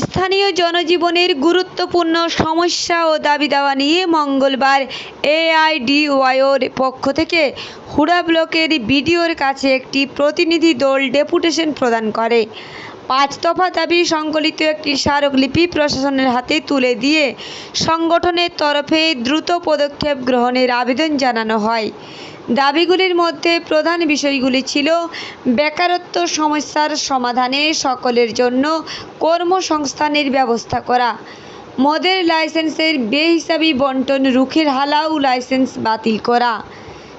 স্থানীয় জনজীবনের গুরুত্বপূর্ণ সমস্যা ও দাবি দাওয়া নিয়ে মঙ্গলবার এআইডিওয়াইওর পক্ষ থেকে হুড়া ব্লকের বিডিওর কাছে একটি প্রতিনিধি দল ডেপুটেশন প্রদান করে। পাঁচ দফা দাবি সংকলিত একটি স্মারকলিপি প্রশাসনের হাতে তুলে দিয়ে সংগঠনের তরফে দ্রুত পদক্ষেপ গ্রহণের আবেদন জানানো হয়। দাবিগুলির মধ্যে প্রধান বিষয়গুলি ছিল বেকারত্ব সমস্যার সমাধানে সকলের জন্য কর্মসংস্থানের ব্যবস্থা করা, মদের লাইসেন্সের বেহিসাবি বন্টন, রুখের হালাও লাইসেন্স বাতিল করা,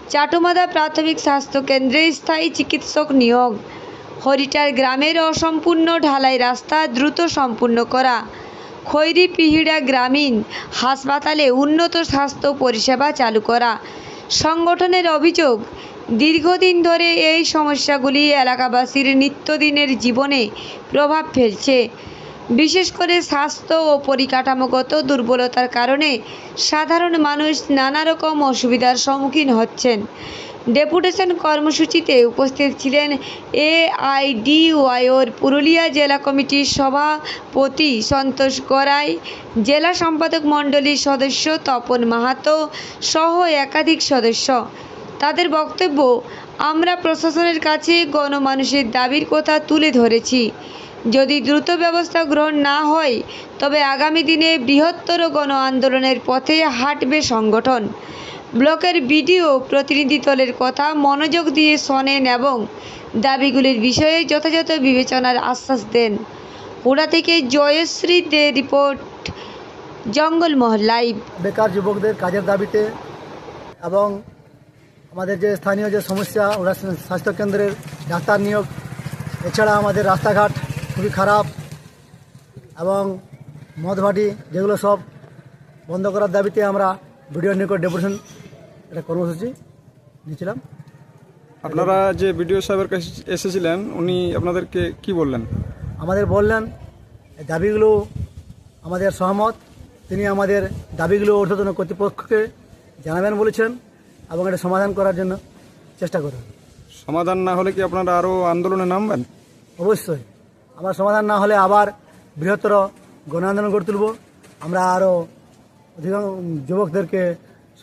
চাটুমাদা প্রাথমিক স্বাস্থ্যকেন্দ্রে স্থায়ী চিকিৎসক নিয়োগ, হরিটার গ্রামের অসম্পূর্ণ ঢালাই রাস্তা দ্রুত সম্পূর্ণ করা, খৈরি পিহিড়া গ্রামীণ হাসপাতালে উন্নত স্বাস্থ্য পরিষেবা চালু করা সংগঠনের অভিযোগ, দীর্ঘদিন ধরে এই সমস্যাগুলি এলাকাবাসীর নিত্যদিনের জীবনে প্রভাব ফেলছে। বিশেষ করে স্বাস্থ্য ও পরিকাঠামোগত দুর্বলতার কারণে সাধারণ মানুষ নানা রকম অসুবিধার সম্মুখীন হচ্ছেন। ডেপুটেশন কর্মসূচিতে উপস্থিত ছিলেন এআইডিওয়াইওর পুরুলিয়া জেলা কমিটির সভাপতি সন্তোষ গড়াই, জেলা সম্পাদক মণ্ডলীর সদস্য তপন মাহাতো সহ একাধিক সদস্য। তাদের বক্তব্য, আমরা প্রশাসনের কাছে গণমানুষের দাবির কথা তুলে ধরেছি। যদি দ্রুত ব্যবস্থা গ্রহণ না হয়, তবে আগামী দিনে বৃহত্তর গণ আন্দোলনের পথে হাঁটবে সংগঠন। ব্লকের বিডিও প্রতিনিধি দলের কথা মনোযোগ দিয়ে শোনেন এবং দাবিগুলির বিষয়ে যথাযথ বিবেচনার আশ্বাস দেন। হুড়া থেকে জয়শ্রী দে রিপোর্ট জঙ্গলমহল লাইভ। বেকার যুবকদের কাজের দাবিতে এবং আমাদের যে স্থানীয় যে সমস্যা, ওরা স্বাস্থ্যকেন্দ্রের ডাক্তার নিয়োগ, এছাড়া আমাদের রাস্তাঘাট খুবই খারাপ এবং মদভাটি যেগুলো সব বন্ধ করার দাবিতে আমরা ভিডিও নিকট ডেপুটেশন একটা কর্মসূচি দিয়েছিলাম। আপনারা যে বিডিও সাহেবের কাছে এসেছিলেন উনি আপনাদেরকে কি বললেন? আমাদের বললেন দাবিগুলো আমাদের সহমত। তিনি আমাদের দাবিগুলো ঊর্ধ্বতন কর্তৃপক্ষকে জানাবেন বলেছেন এবং এটা সমাধান করার জন্য চেষ্টা করবেন সমাধান না হলে কি আপনারা আরও আন্দোলনে নামবেন? অবশ্যই। আমার সমাধান না হলে আবার বৃহত্তর গণ আন্দোলন গড়ে তুলব। আমরা আরও অধিকাংশ যুবকদেরকে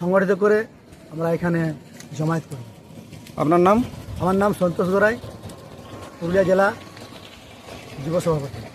সংগঠিত করে আমরা এখানে জমায়েত করি। আপনার নাম? আমার নাম সন্তোষ গড়াই পুরুলিয়া জেলা যুব সভাপতি।